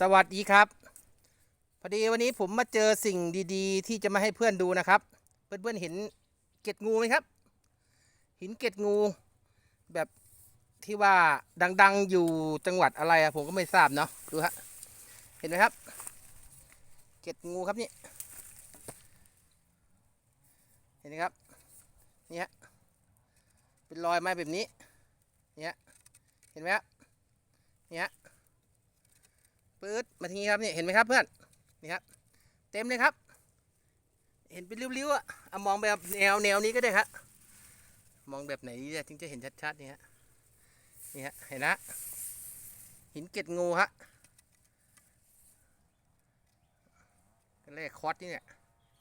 สวัสดีครับ พอดีวันนี้ผมมาเจอสิ่งดี ๆ ที่จะมาให้เพื่อนดูนะครับ เพื่อนๆเห็นเกล็ดงูไหมครับ หินเกล็ดงูแบบที่ว่าดังๆอยู่จังหวัดอะไรอะผมก็ไม่ทราบเนาะดูฮะเห็นไหมครับ เกล็ดงูครับนี่เห็นไหมครับนี่ฮะเป็นรอยไม้แบบนี้เนี่ยเห็นไหมครับเนี่ย ปื๊ดมาทีนี้ครับนี่เห็นไหมครับเพื่อนนี่ครับเต็มเลยครับ เห็นเป็นริ้วๆอะเอามองแบบแนวแนวนี้ก็ได้ครับมองแบบไหนเนี่ยถึงจะเห็นชัดๆนี่ฮะนี่ฮะเห็นนะหินเกล็ดงูฮะก็เลขคอร์สนี่เนี่ย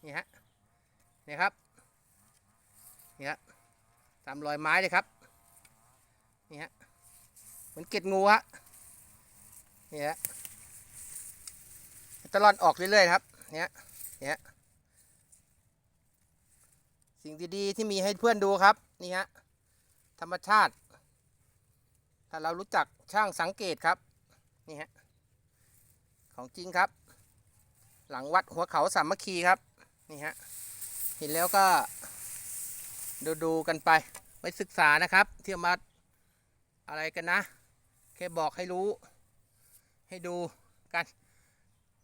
นี่ฮะนี่ครับนี่ฮะตามรอยไม้เลยครับนี่ฮะเหมือนเกล็ดงูฮะนี่ฮะ ตลอดออกเรื่อยๆครับเนี่ยเนี่ยสิ่งดีๆที่มีให้เพื่อนดูครับนี่ฮะธรรมชาติ ถ้าเรารู้จักช่างสังเกตครับนี่ฮะของจริงครับ หลังวัดหัวเขาสามัคคีครับนี่ฮะเห็นแล้วก็ดูดูๆกันไปไว้ศึกษานะครับที่เอามาอะไรกันนะ แค่บอกให้รู้ให้ดูกัน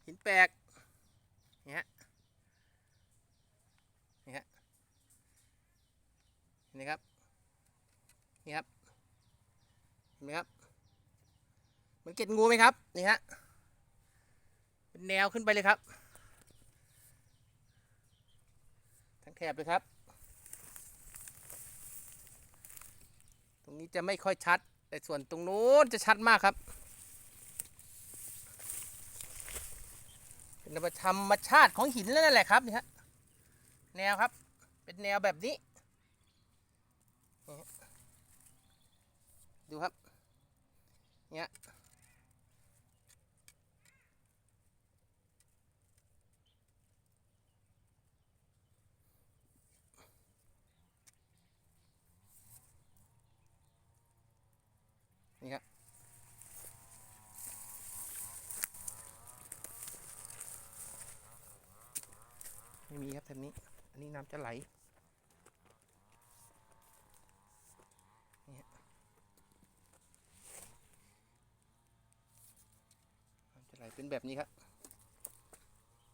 หินแปลกนี่ฮะนี่ฮะเห็นไหมครับนี่ครับเห็นไหมครับเหมือนเก็ดงูไหมครับนี่ฮะเป็นแนวขึ้นไปเลยครับ ทั้งแถบเลยครับ ตรงนี้จะไม่ค่อยชัด แต่ส่วนตรงนู้นจะชัดมากครับ เป็นธรรมชาติของหินแล้วนั่นแหละครับนี่ฮะแนวครับ เป็นแนวแบบนี้ ดูครับเนี่ย ไม่มีครับแถบนี้ อันนี้น้ำจะไหลนี่ฮน้ำจะไหลเป็นแบบนี้ครับ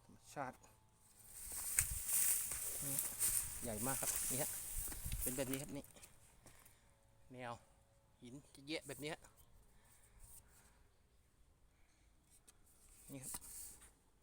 ธรรมชาติใหญ่มากครับนี่ฮะเป็นแบบนี้ครับนี่แนวหินจะแยะแบบนี้นี่ครับ